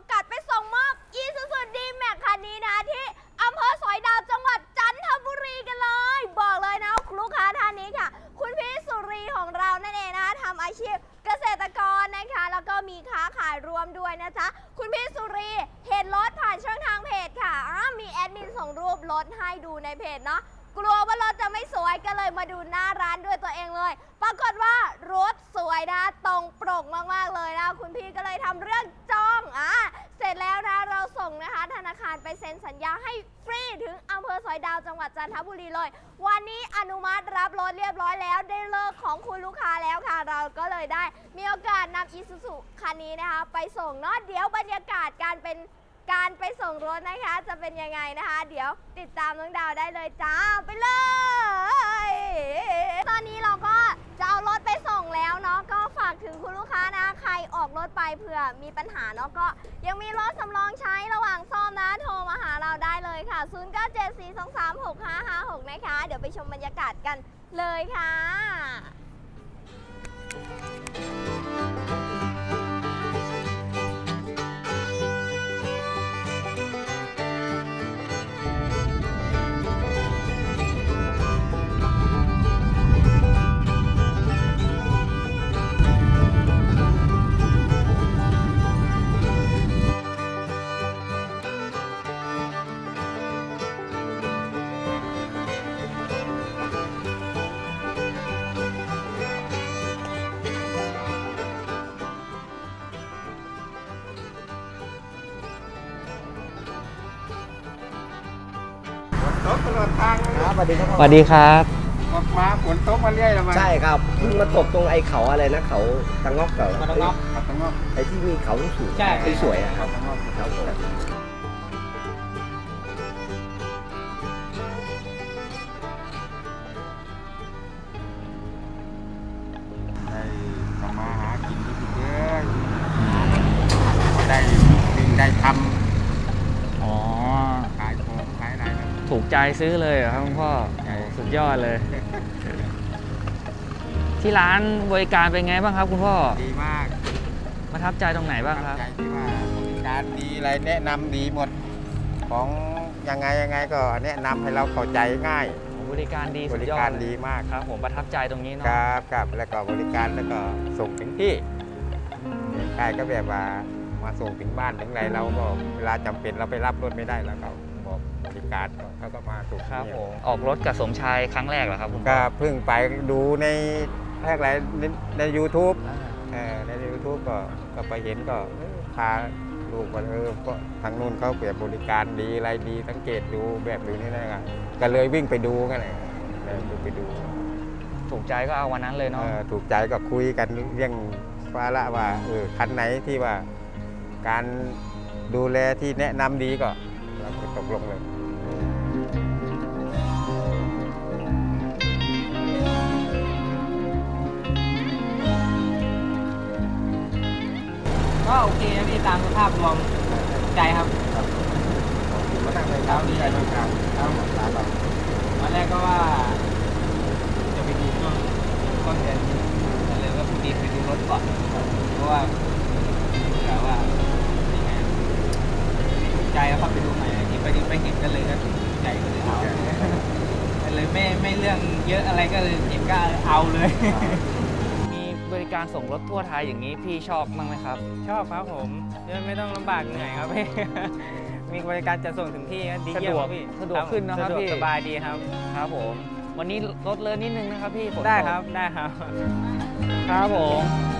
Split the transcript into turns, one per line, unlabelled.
อกาสไปส่งมอบอีซูซูดีแม็กคันนี้นะที่อำเภอสอยดาวจังหวัดจันทบุรีกันเลย บอกเลยนะลูกค้าท่านนี้ค่ะ คุณพี่สุรีของเรานั่นเองนะคะทำอาชีพเกษตรกรนะคะ แล้วก็มีค้าขายรวมด้วยนะจ๊ะ คุณพี่สุรีเห็นรถผ่านช่องทางเพจค่ะมีแอดมินส่งรูปรถให้ดูในเพจเนาะกลัวว่ารถจะไม่สวยก็เลยมาดูหน้าร้านด้วยตัวเอง ปรากฏว่ารถสวยนะ ตรงปรกมากๆเลยนะ คุณพี่ก็เลยทำเรื่องจองอะเสร็จแล้วนะเราส่งนะคะ ธนาคารไปเซ็นสัญญาให้ฟรีถึงอำเภอสอยดาวจังหวัดจันทบุรีเลย วันนี้อนุมัติรับรถเรียบร้อยแล้ว ได้เลิกของคุณลูกค้าแล้วค่ะ เราก็เลยได้ มีโอกาสนำอีซูซูคันนี้นะคะ ไปส่งเนาะเดี๋ยวบรรยากาศการเป็นการไปส่งรถนะคะ จะเป็นยังไงนะคะ เดี๋ยวติดตามน้องดาวได้เลยจ้าไปเลย ตอนนี้เราก็ ถึงคุณลูกค้านะ ใครออกรถไปเผื่อมีปัญหาเนาะก็ ยังมีรถสำรองใช้ระหว่างซ่อมนะ โทรมาหาเราได้เลยค่ะ 0 9 7 4 2 3 6 5 5 6 นะคะ เดี๋ยวไปชมบรรยากาศกันเลยค่ะ
ฝนตกตลอดทางเลย
ครับสวัสดีครับ
สวัสดีครับ
ออกมาฝนตกมาเรื่อยแล้วมัน
ใช่ครับเพิ่งมาตกตรงไอ้เขาอะไรนะเขาตะงอกเก่า
ขับตะงอกขับตะงอก
ไอ้ที่มีเขาสูง
ใช่
สวยๆอะค
ขั
รั
บบตะงอก
ครับผม
ถูกใจซื้อเลยเหรอครับคุณพ่อโอ้สุดยอดเลย ที่ร้านบริการเป็นไงบ้างครับ คุณพ่อ
ดีมาก
ประทับใจตรงไหนบ้างครับ
ใจที่ว่าบริการดีอะไรแนะนำดีหมด ของยังไงยังไงก็แนะนำให้เราเข้าใจง่าย
บริการดี
บ
สุด
ริ
ยอด
การ
เลย
ดีมาก
ครับ ผมประทับใจตรงนี้
ค
เนาะ
รับครับแล้วก็บริการแล้วก็ส่งถึงที่ใช่ก็แบบว่ามาส่งถึงบ้านถึงไรเราก็เวลาจำเป็นเราไปรับรถไม่ได้แล้วก็บอก บริการก็เขาก็มาส่ง
ครับ
ที่
ผมออกรถกับสมชายครั้งแรกเหรอครับคุณพ่
ก็
อ
เพิ่งไปดูในแรกอะไรในใน YouTube
อ่า
เออใน YouTube ก็ก็ไปเห็นก็เออพาลูกว่าเออก็ทางนู้นเขาเปรียบบริการดีอะไรดีสังเกตดูแบบดูนี่นะครับก็เลยวิ่งไปดูกันเลยเออวิ่งไปดู
ถูกใจก็เอาวันนั้นเลย
เอ
เนาะ
อถูกใจก็คุยกันเรื่องว่าละว่าเออคันไหนที่ว่าการดูแลที่แนะนำดีก็เราก็ตกลงเลย
ก็โอเคนะพี่ตามสภาพรวมใจครับ
มาตั้งใจเช้าดีใจต้องการเช้าร้านเรา
ตอนแรกก็ว่า จะไปดูช่วงต้นเดือนแต่เลยก็ดีไปดูรถก่อนเพราะว่าเผื่อว่ายังไงถูกใจแล้วเข้าไปดูใหม่ที่ไปดูไปเห็นกันเลยก็ถูกใจก็เลยเอาเลยไม่ไม่เรื่องเยอะอะไรก็เลยเห็นก็เอาเลย
การส่งรถทั่วไทยอย่างนี้พี่ชอบบ้างไหมครับ
ชอบครับผมจะไม่ต้องลำบากเหนื่อยครับพี่ มีบริการจะส่งถึงที่ก็ดีเยี่ยมครับพี่
สะดวกขึ้นนะครับ
สะดวก
พี่
สบายดีครับ
ครับผมวันนี้รถเลยนิดนึงนะครับพี่ฝนตก
ได้ครับได้ครับ
ครับผม
ค